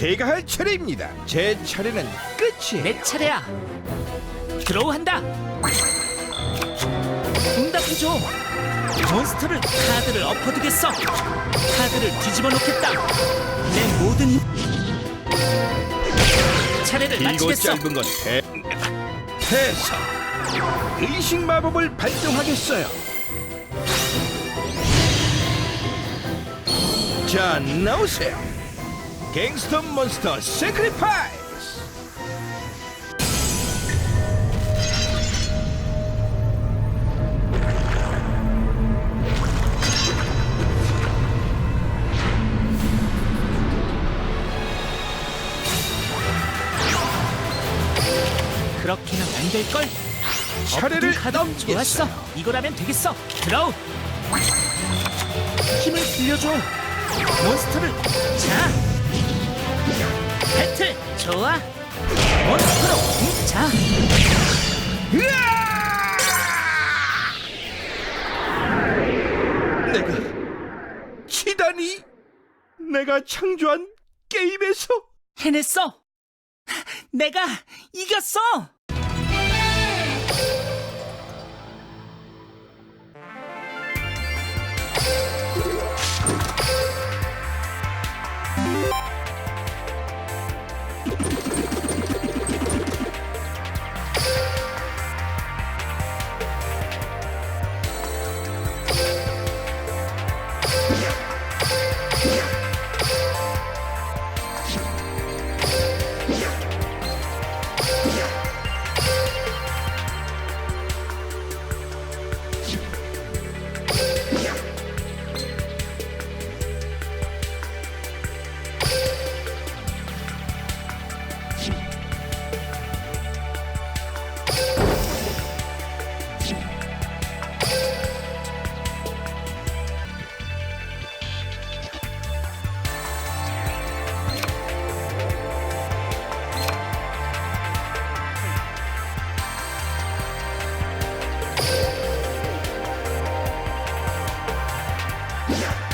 제가 할 차례입니다. 제 차례는 끝이에요. 내 차례야. 드로우한다. 응답해줘. 몬스터를 카드를 엎어두겠어. 카드를 뒤집어 놓겠다. 내 모든 힘. 차례를 길고 마치겠어. 짧은 건 대... 해서 의식 마법을 발동하겠어요. 자 나오세요. 갱스터 몬스터 세크리파이스. 그렇게는 안 될 걸. 차례를 넘기겠어요. 좋았어. 이거라면 되겠어. 드로우. 힘을 빌려줘. 몬스터를 자. 좋아. 몬스터로 자. 내가 치다니 내가 창조한 게임에서 해냈어. 내가 이겼어. Yeah.